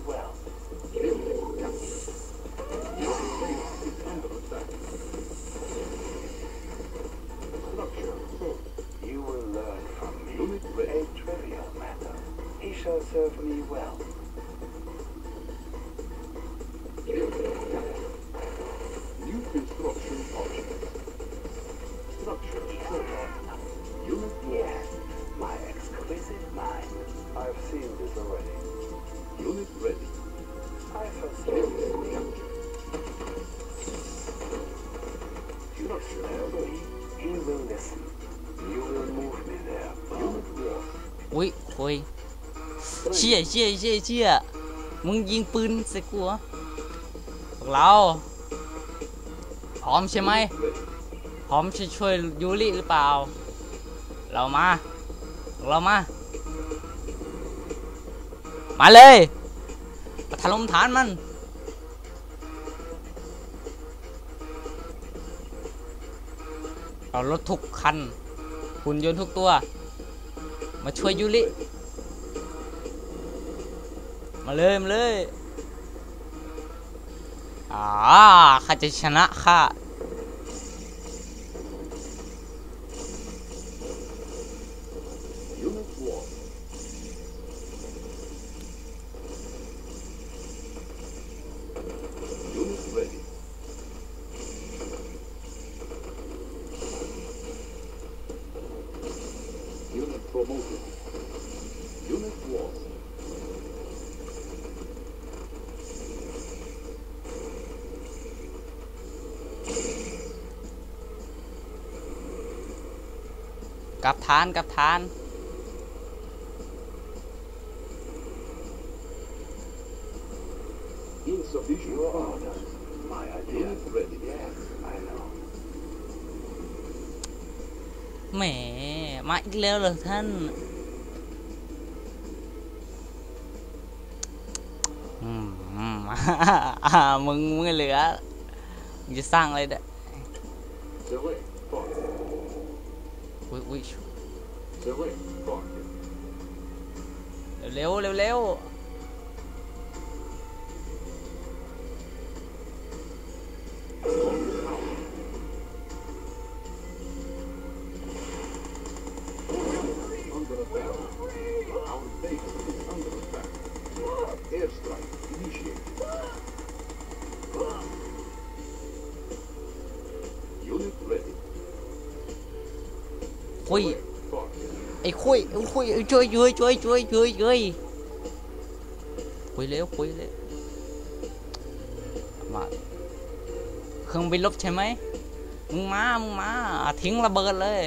well. You will learn from me a trivial matter. He shall serve me well. อุ้ยคุยเชี่ยเชี่ยเชี่ยเชี่ยมึงยิงปืนใส่กูเหรอพวกเราพร้อมใช่ไหมพร้อมจะช่วยยูริหรือเปล่า เรามา เรามา มาเลยมาถล่มฐานมันเอารถทุกคันหุ่นยนต์ทุกตัว มาช่วยยูริมาเลยมาเลยอ่าข้าจะชนะข้า กลับฐานกลับฐาน Insufficient Your funds. orders. My idea. Unit ready. Yes, I know. แหมมาอีกแล้วเหรอท่านอืมอืมอ่ามึงมึงเหลือมึงจะสร้างอะไรเด้อ Select part. อุ้ยอุ้ย Select part. เร็วเร็วเร็ว คุยไอ้คุยไอ้คุยช่วยช่วยช่วยช่วยช่วยช่วยคุยเร็วคุยเร็วมาเครื่องบินลบใช่ไหมมึงมามึงมาทิ้งระเบิดเลย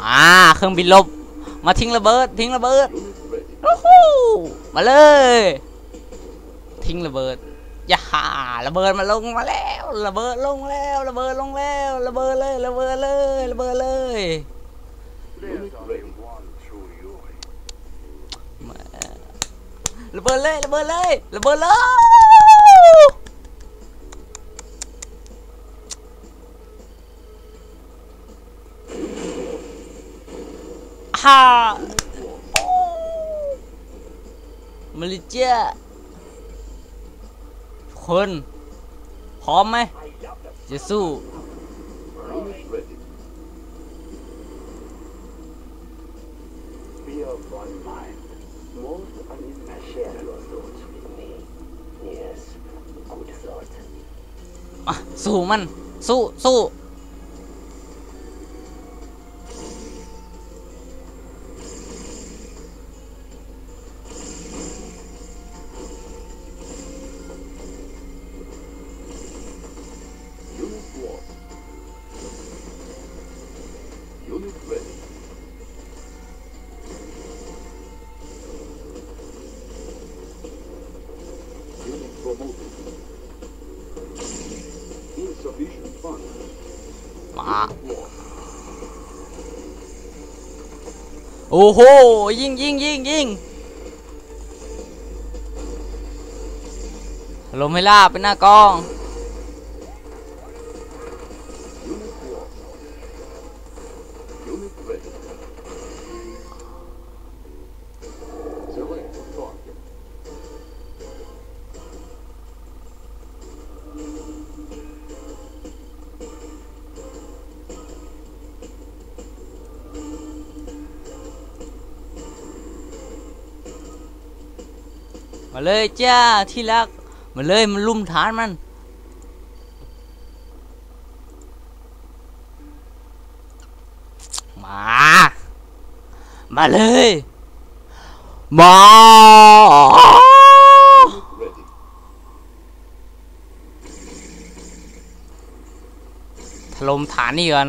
มาเครื่องบินลบ มาทิ้งระเบิด ทิ้งระเบิดโอ้โหมาเลย ทิ้งระเบิดย่าหาระเบิดมาลงมาแล้ว ระเบิดลงแล้ว ระเบิดลงแล้ว ระเบิดเลยระเบิดเลยระเบิดเลยระเบิดเลยระเบิดเลยระเบิดเลย ฮ่ามาเลเซียคนพร้อมไหมจะสู้สู้มัน สู้ สู้ มาโอ้โห ยิงยิงยิงยิงลมไม่ลาบเป็นหน้ากอง มาเลยจ้าที่รัก มาเลยมันลุ่มฐานมันมา มาเลยมาถล่มฐานนี่ก่อน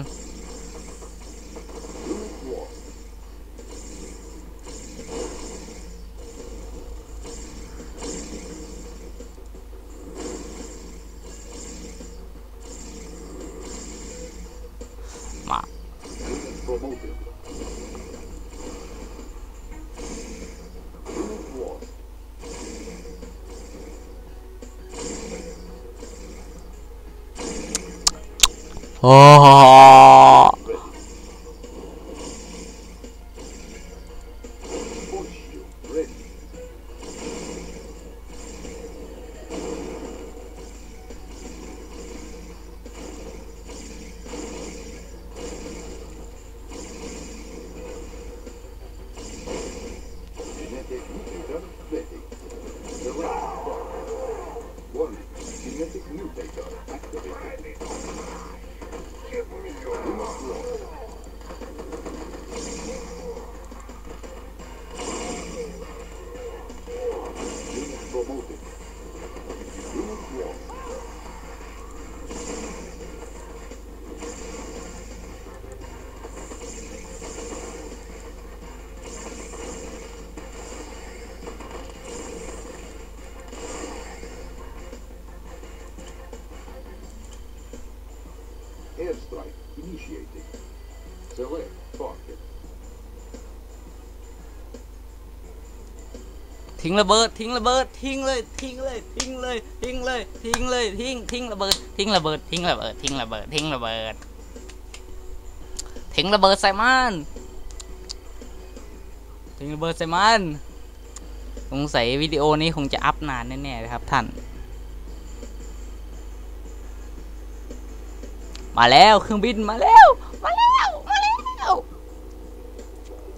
哦，好好 strike initiated. Select target. ทิ้งระเบิด ทิ้งระเบิด ทิ้งเลย ทิ้งเลย ทิ้งเลย ทิ้งเลย ทิ้งเลย ทิ้ง ทิ้งระเบิด ทิ้งระเบิด ทิ้งระเบิด ทิ้งระเบิด ทิ้งระเบิด ทิ้งระเบิดใส่มัน ทิ้งระเบิดใส่มัน สงสัยวิดีโอนี้คงจะอัพนานแน่ๆนะครับท่าน มาแล้วเครื่องบินมาแล้ว มาแล้ว มาแล้ว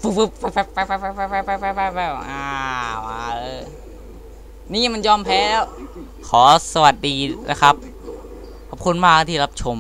ฟึบฟึบแฟบแฟบแฟบแฟบแฟบแฟบแฟบแฟบแฟบแฟบอ้าวมาเออนี่มันยอมแพ้แล้ว Defeated. ขอสวัสดีนะครับ Deployed. ขอบคุณมากที่รับชม